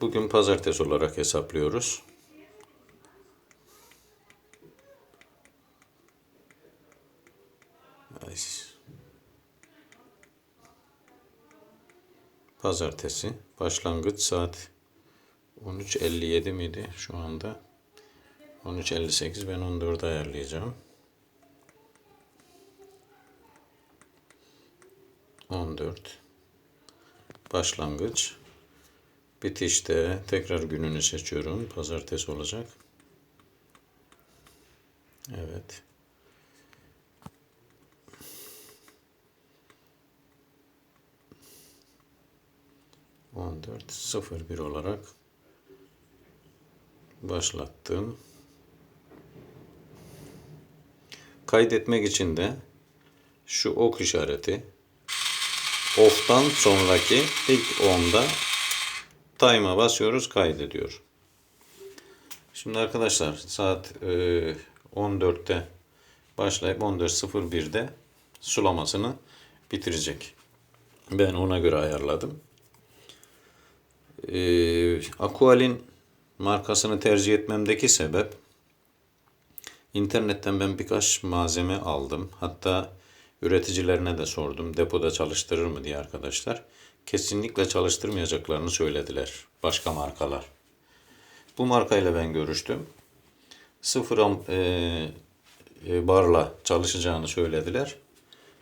Bugün pazartesi olarak hesaplıyoruz. Pazartesi. Başlangıç saat 13.57 miydi şu anda? 13.58 ben 14'e ayarlayacağım. 14 Başlangıç Bitişte tekrar gününü seçiyorum. Pazartesi olacak. Evet. On dört sıfır bir olarak başlattım. Kaydetmek için de şu ok işareti off'tan sonraki ilk onda time'a basıyoruz kaydediyor. Şimdi arkadaşlar saat e, 14'te başlayıp 14.01'de sulamasını bitirecek. Ben ona göre ayarladım. E, Aqual'in markasını tercih etmemdeki sebep internetten ben birkaç malzeme aldım. Hatta üreticilerine de sordum. Depoda çalıştırır mı diye arkadaşlar. Kesinlikle çalıştırmayacaklarını söylediler. Başka markalar. Bu markayla ben görüştüm. Sıfır e, e, barla çalışacağını söylediler.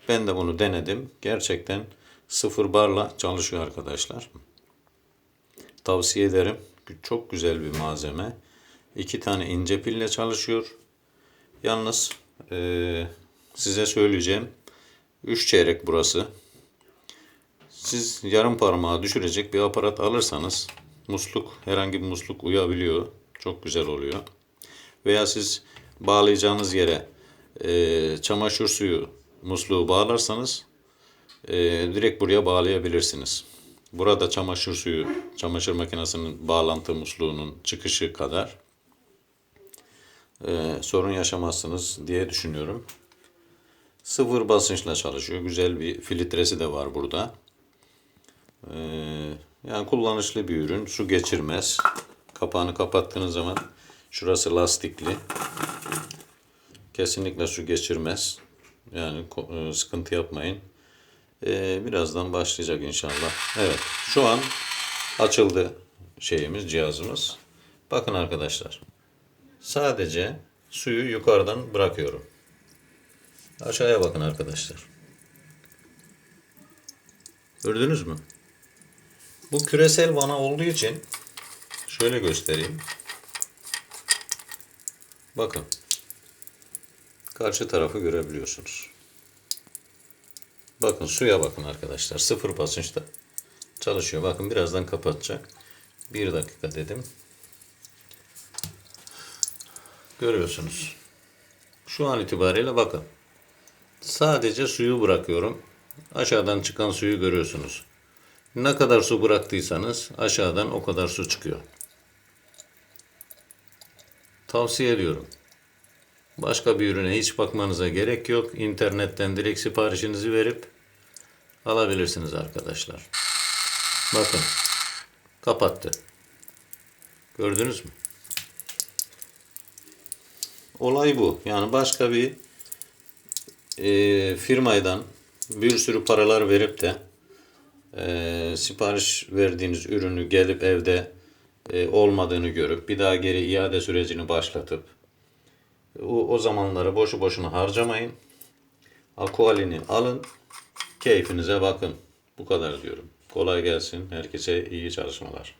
Ben de bunu denedim. Gerçekten sıfır barla çalışıyor arkadaşlar. Tavsiye ederim. Çok güzel bir malzeme. İki tane ince pille çalışıyor. Yalnız e, size söyleyeceğim. Üç çeyrek burası. Siz yarım parmağı düşürecek bir aparat alırsanız musluk herhangi bir musluk uyabiliyor. Çok güzel oluyor. Veya siz bağlayacağınız yere e, çamaşır suyu musluğu bağlarsanız e, direkt buraya bağlayabilirsiniz. Burada çamaşır suyu, çamaşır makinesinin bağlantı musluğunun çıkışı kadar e, sorun yaşamazsınız diye düşünüyorum. Sıfır basınçla çalışıyor. Güzel bir filtresi de var burada. Ee, yani kullanışlı bir ürün. Su geçirmez. Kapağını kapattığınız zaman şurası lastikli. Kesinlikle su geçirmez. Yani e, sıkıntı yapmayın. Ee, birazdan başlayacak inşallah. Evet. Şu an açıldı şeyimiz, cihazımız. Bakın arkadaşlar. Sadece suyu yukarıdan bırakıyorum. Aşağıya bakın arkadaşlar. Gördünüz mü? Bu küresel vana olduğu için şöyle göstereyim. Bakın. Karşı tarafı görebiliyorsunuz. Bakın suya bakın arkadaşlar. Sıfır basınçta çalışıyor. Bakın birazdan kapatacak. Bir dakika dedim. Görüyorsunuz. Şu an itibariyle bakın. Sadece suyu bırakıyorum. Aşağıdan çıkan suyu görüyorsunuz. Ne kadar su bıraktıysanız aşağıdan o kadar su çıkıyor. Tavsiye ediyorum. Başka bir ürüne hiç bakmanıza gerek yok. İnternetten direkt siparişinizi verip alabilirsiniz arkadaşlar. Bakın. Kapattı. Gördünüz mü? Olay bu. Yani başka bir e, firmaydan bir sürü paralar verip de e, sipariş verdiğiniz ürünü gelip evde e, olmadığını görüp bir daha geri iade sürecini başlatıp o, o zamanları boşu boşuna harcamayın. Aqualini alın. Keyfinize bakın. Bu kadar diyorum. Kolay gelsin. Herkese iyi çalışmalar.